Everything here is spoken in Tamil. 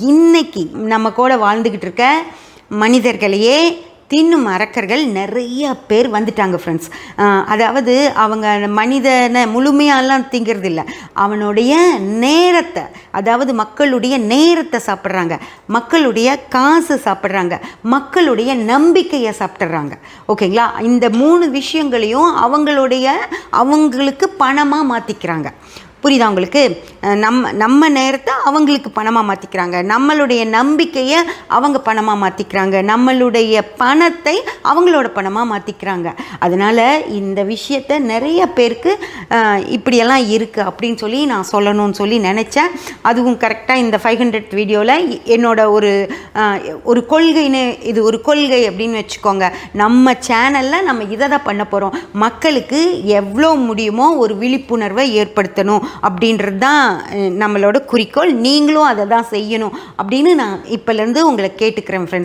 இன்னைக்கு நம்ம கூட வாழ்ந்துக்கிட்டு இருக்க மனிதர்களையே தின்னும் அரக்கர்கள் நிறைய பேர் வந்துட்டாங்க ஃப்ரெண்ட்ஸ் அதாவது அவங்க மனிதனை முழுமையாலாம் திங்கிறது இல்லை. அவனுடைய நேரத்தை அதாவது மக்களுடைய நேரத்தை சாப்பிட்றாங்க. மக்களுடைய காசு சாப்பிட்றாங்க. மக்களுடைய நம்பிக்கையை சாப்பிட்றாங்க. ஓகேங்களா? இந்த மூணு விஷயங்களையும் அவங்களுடைய அவங்களுக்கு பணமாக மாற்றிக்கிறாங்க புரியுதா உங்களுக்கு? நம்ம நம்ம நேரத்தை அவங்களுக்கு பணமாக மாற்றிக்கிறாங்க நம்மளுடைய நம்பிக்கையை அவங்க பணமாக மாற்றிக்கிறாங்க நம்மளுடைய பணத்தை அவங்களோட பணமாக மாற்றிக்கிறாங்க அதனால் இந்த விஷயத்த நிறைய பேருக்கு இப்படியெல்லாம் இருக்குது அப்படின்னு சொல்லி நான் சொல்லணும்னு சொல்லி நினச்சேன். அதுவும் கரெக்டாக இந்த ஃபைவ் ஹண்ட்ரட் வீடியோவில் என்னோட ஒரு ஒரு கொள்கைன்னு இது ஒரு கொள்கை அப்படின்னு வச்சுக்கோங்க. நம்ம சேனலில் நம்ம இதை தான் பண்ண போகிறோம் மக்களுக்கு எவ்வளோ முடியுமோ ஒரு விழிப்புணர்வை ஏற்படுத்தணும். அப்படின்றது தான் நம்மளோட குறிக்கோள். நீங்களும் அதை தான் செய்யணும் அப்படின்னு நான் இப்போலேருந்து உங்களை கேட்டுக்கிறேன் ஃப்ரெண்ட்ஸ்